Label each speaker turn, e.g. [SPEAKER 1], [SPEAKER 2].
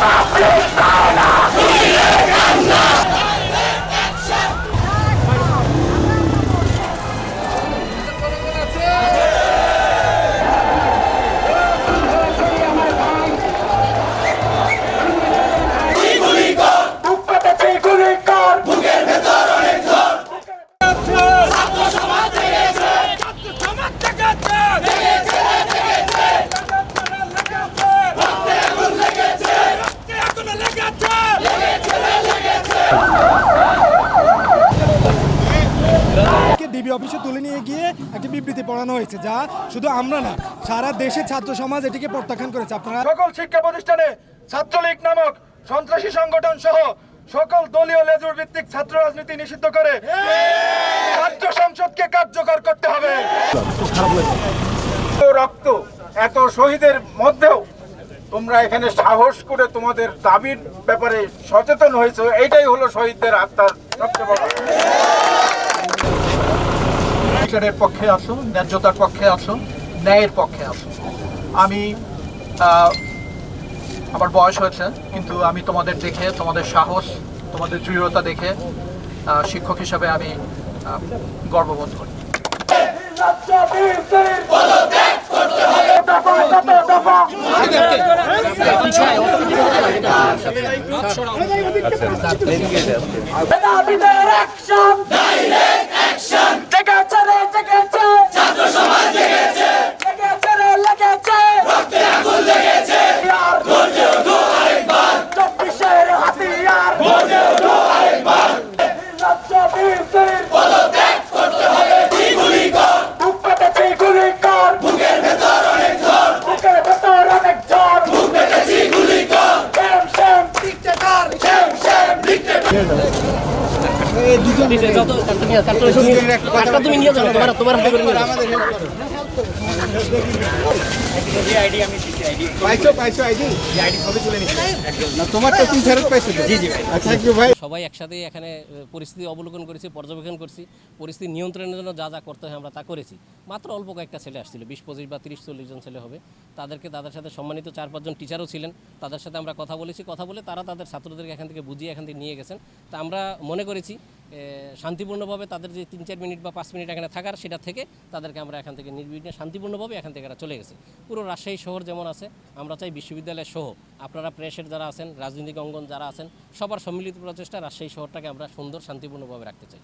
[SPEAKER 1] stop! DB অফিসে তুলে নিয়ে গিয়ে একটি বিবৃতি পড়ানো হয়েছে যা শুধু আমরা না সারা দেশের ছাত্র সমাজ এটিকে প্রত্যাখ্যান করেছে। আপনারা
[SPEAKER 2] সকল শিক্ষা প্রতিষ্ঠানে ছাত্রলীগ নামক সন্ত্রাসী সংগঠন সহ সকল দলীয় লেজুর ভিত্তিক ছাত্র রাজনীতি নিষিদ্ধ করে ছাত্র সংসদকে কার্যকর করতে হবে।
[SPEAKER 3] রক্ত এত শহীদের মধ্যেও তোমরা এখানে সাহস করে তোমাদের দাবির ব্যাপারে সচেতন হয়েছো এটাই হলো শহীদদের আত্মার সবচেয়ে বড়
[SPEAKER 4] বিচারের পক্ষে আসো ন্যায্যতার পক্ষে আসো ন্যায়ের পক্ষে আসো আমি আমার বয়স হয়েছে কিন্তু আমি তোমাদের দেখে তোমাদের সাহস তোমাদের দৃঢ়তা দেখে শিক্ষক হিসাবে আমি গর্ববোধ করি।
[SPEAKER 5] জেগেছে I got. chance.
[SPEAKER 6] সবাই একসাথে এখানে পরিস্থিতি অবলোকন করেছি, পর্যবেক্ষণ করছি। পরিস্থিতি নিয়ন্ত্রণের জন্য যা যা করতে হয় আমরা তা করেছি। মাত্র অল্প কয়েকটা ছেলে আসছিল, বিশ, পঁচিশ বা তিরিশ, চল্লিশ জন ছেলে হবে। তাদেরকে তাদের সাথে সম্মানিত চার পাঁচজন টিচারও ছিলেন। তাদের সাথে আমরা কথা বলেছি, কথা বলে তারা তাদের ছাত্রদেরকে এখান থেকে বুঝিয়ে এখান থেকে নিয়ে গেছেন। তা আমরা মনে করেছি শান্তিপূর্ণভাবে তাদের যে তিন চার মিনিট বা পাঁচ মিনিট এখানে থাকার, সেটা থেকে তাদেরকে আমরা এখান থেকে নির্বিঘ্নে শান্তিপূর্ণভাবে এখান থেকে চলে গেছে। পুরো রাজশাহী শহর যেমন আছে, আমরা চাই বিশ্ববিদ্যালয় সহ আপনারা প্রেসের যারা আছেন, রাজনৈতিক অঙ্গন যারা আছেন, সবার সম্মিলিত প্রচেষ্টা রাজশাহী শহরটাকে আমরা সুন্দর শান্তিপূর্ণভাবে রাখতে চাই।